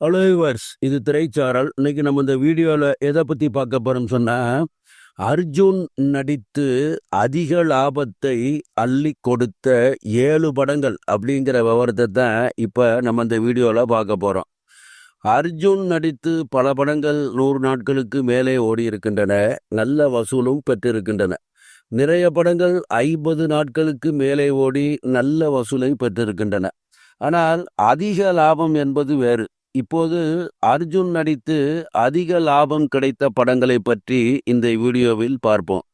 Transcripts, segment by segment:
Hello yours இது திரைச்சாரல். இன்னைக்கு நம்ம இந்த வீடியோவில் எதை பற்றி பார்க்க போகிறோம் சொன்னால் அர்ஜுன் நடித்து அதிக லாபத்தை அள்ளி கொடுத்த ஏழு படங்கள் அப்படிங்கிற விவரத்தை தான் இப்போ நம்ம இந்த வீடியோவில் பார்க்க போகிறோம் அர்ஜுன் நடித்து பல படங்கள் நூறு நாட்களுக்கு மேலே ஓடி இருக்கின்றன நல்ல வசூலும் பெற்றிருக்கின்றன. நிறைய படங்கள் ஐம்பது நாட்களுக்கு மேலே ஓடி நல்ல வசூலை பெற்றிருக்கின்றன. ஆனால் அதிக லாபம் என்பது வேறு. இப்போது அர்ஜுன் நடித்து அதிக லாபம் கிடைத்த படங்களை பற்றி இந்த வீடியோவில் பார்ப்போம்.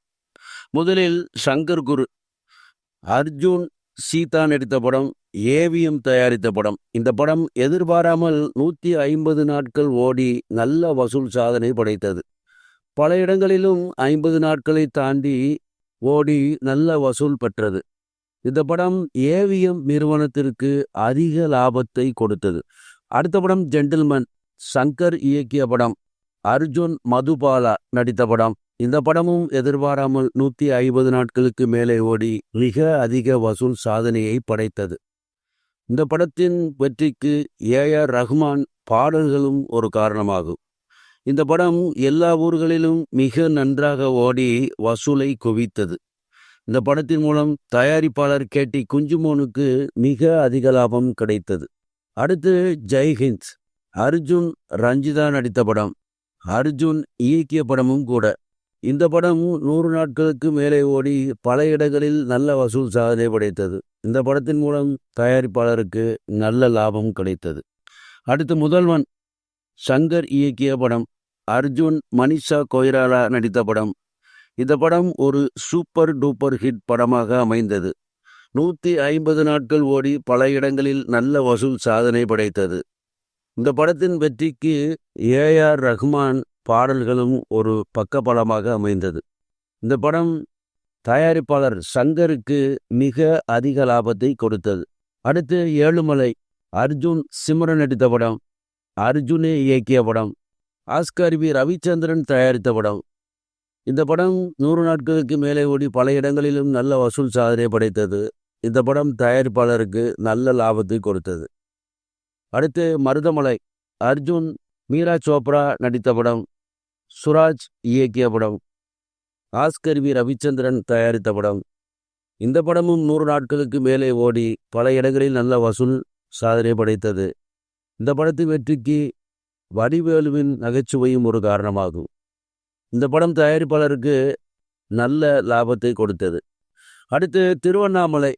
முதலில் சங்கர் குரு. அர்ஜுன் சீதா நடித்த படம் ஏவிஎம் தயாரித்த படம். இந்த படம் எதிர்பாராமல் நூற்றி ஐம்பது நாட்கள் ஓடி நல்ல வசூல் சாதனை படைத்தது. பல இடங்களிலும் ஐம்பது நாட்களை தாண்டி ஓடி நல்ல வசூல் பெற்றது. இந்த படம் ஏவிஎம் நிறுவனத்திற்கு அதிக லாபத்தை கொடுத்தது. அடுத்த படம் ஜென்டில்மேன். சங்கர் இயக்கிய படம். அர்ஜுன் மதுபாலா நடித்த படம். இந்த படமும் எதிர்பாராமல் நூற்றி ஐம்பது நாட்களுக்கு மேலே ஓடி மிக அதிக வசூல் சாதனையை படைத்தது. இந்த படத்தின் வெற்றிக்கு ஏ ஆர் ரஹ்மான் பாடல்களும் ஒரு காரணமாகும். இந்த படம் எல்லா ஊர்களிலும் மிக நன்றாக ஓடி வசூலை குவித்தது. இந்த படத்தின் மூலம் தயாரிப்பாளர் கேட்டி குஞ்சுமோனுக்கு மிக அதிக லாபம் கிடைத்தது. அடுத்து ஜெய்ஹிந்த் அர்ஜுன் ரஞ்சிதா நடித்த படம். அர்ஜுன் இயக்கிய படமும் கூட. இந்த படம் நூறு நாட்களுக்கு மேலே ஓடி பல இடங்களில் நல்ல வசூல் சாதனை படைத்தது. இந்த படத்தின் மூலம் தயாரிப்பாளருக்கு நல்ல லாபம் கிடைத்தது. அடுத்து முதல்வன். சங்கர் இயக்கிய படம். அர்ஜுன் மனிஷா கொய்ராலா நடித்த படம். இந்த படம் ஒரு சூப்பர் டூப்பர் ஹிட் படமாக அமைந்தது. நூற்றி ஐம்பது நாட்கள் ஓடி பல இடங்களில் நல்ல வசூல் சாதனை படைத்தது. இந்த படத்தின் வெற்றிக்கு ஏஆர் ரஹ்மான் பாடல்களும் ஒரு பக்கபலமாக அமைந்தது. இந்த படம் தயாரிப்பாளர் சங்கருக்கு மிக அதிக லாபத்தை கொடுத்தது. அடுத்து ஏழுமலை அர்ஜுன் சிம்ரன் நடித்த படம் அர்ஜுனே இயக்கிய படம் ஆஸ்கர் வி. ரவிச்சந்திரன் தயாரித்த படம் இந்த படம் நூறு நாட்களுக்கு மேலே ஓடி பல இடங்களிலும் நல்ல வசூல் சாதனை படைத்தது. இந்த படம் தயாரிப்பாளருக்கு நல்ல லாபத்தை கொடுத்தது. அடுத்து மருதமலை. அர்ஜுன் மீரா சோப்ரா நடித்த படம். சுராஜ் இயக்கிய படம். ஆஸ்கர் வி ரவிச்சந்திரன் தயாரித்த படம். இந்த படமும் நூறு நாட்களுக்கு மேலே ஓடி பல இடங்களில் நல்ல வசூல் சாதனை படைத்தது. இந்த படத்தின் வெற்றிக்கு வடிவேலுவின் நகைச்சுவையும் ஒரு காரணமாகும். இந்த படம் தயாரிப்பாளருக்கு நல்ல லாபத்தை கொடுத்தது. அடுத்து திருவண்ணாமலை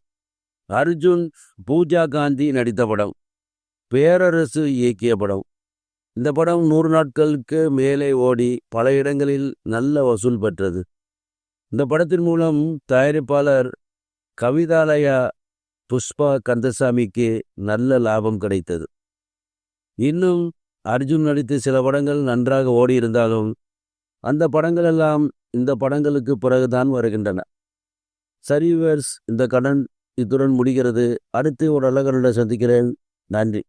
அர்ஜுன் பூஜா காந்தி நடித்த படம் பேரரசு இயக்கிய படம். இந்த படம் நூறு நாட்களுக்கு மேலே ஓடி பல இடங்களில் நல்ல வசூல் பெற்றது. இந்த படத்தின் மூலம் தயாரிப்பாளர் கவிதாலயா புஷ்பா கந்தசாமிக்கு நல்ல லாபம் கிடைத்தது. இன்னும் அர்ஜுன் நடித்த சில படங்கள் நன்றாக ஓடியிருந்தாலும் அந்த படங்கள் எல்லாம் இந்த படங்களுக்கு பிறகுதான் வருகின்றன. சரிவர்ஸ் இந்த கடன் இத்துடன் முடிகிறது. அடுத்து ஒரு அழகருடன் சந்திக்கிறேன். நன்றி.